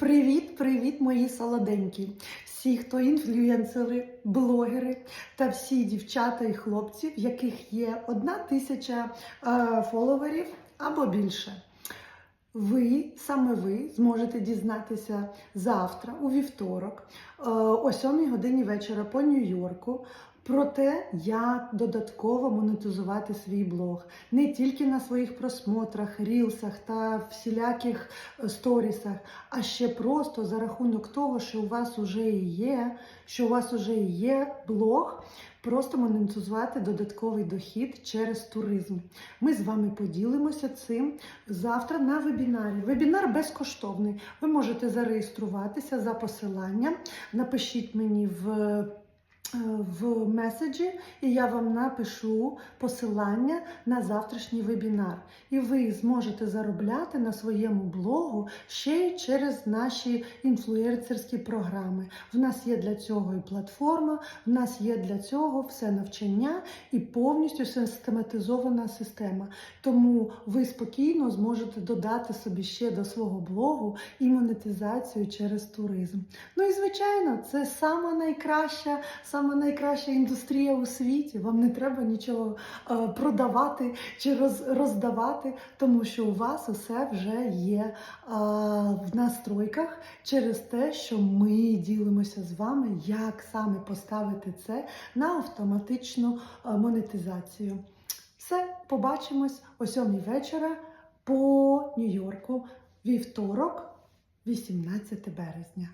Привіт, привіт, мої солоденькі! Всі, хто інфлюенсери, блогери та всі дівчата і хлопці, в яких є одна тисяча е, фоловерів або більше. Ви, саме ви, зможете дізнатися завтра, у вівторок, е, о 7 годині вечора по Нью-Йорку. Про те, як додатково монетизувати свій блог не тільки на своїх просмотрах, рілсах та всіляких е, сторісах, а ще просто за рахунок того, що у вас уже є, що у вас уже є блог, просто монетизувати додатковий дохід через туризм. Ми з вами поділимося цим завтра на вебінарі. Вебінар безкоштовний. Ви можете зареєструватися за посиланням. Напишіть мені в в меседжі, і я вам напишу посилання на завтрашній вебінар. І ви зможете заробляти на своєму блогу ще й через наші інфлюенсерські програми. В нас є для цього і платформа, в нас є для цього все навчання і повністю систематизована система. Тому ви спокійно зможете додати собі ще до свого блогу і монетизацію через туризм. Ну і звичайно, це сама найкраща, сама найкраща індустрія у світі. Вам не треба нічого е, продавати чи роздавати, тому що у вас усе вже є е, в настройках через те, що ми ділимося з вами, як саме поставити це на автоматичну е, монетизацію. Все, побачимось о 7 вечора по Нью-Йорку, вівторок, 18 березня.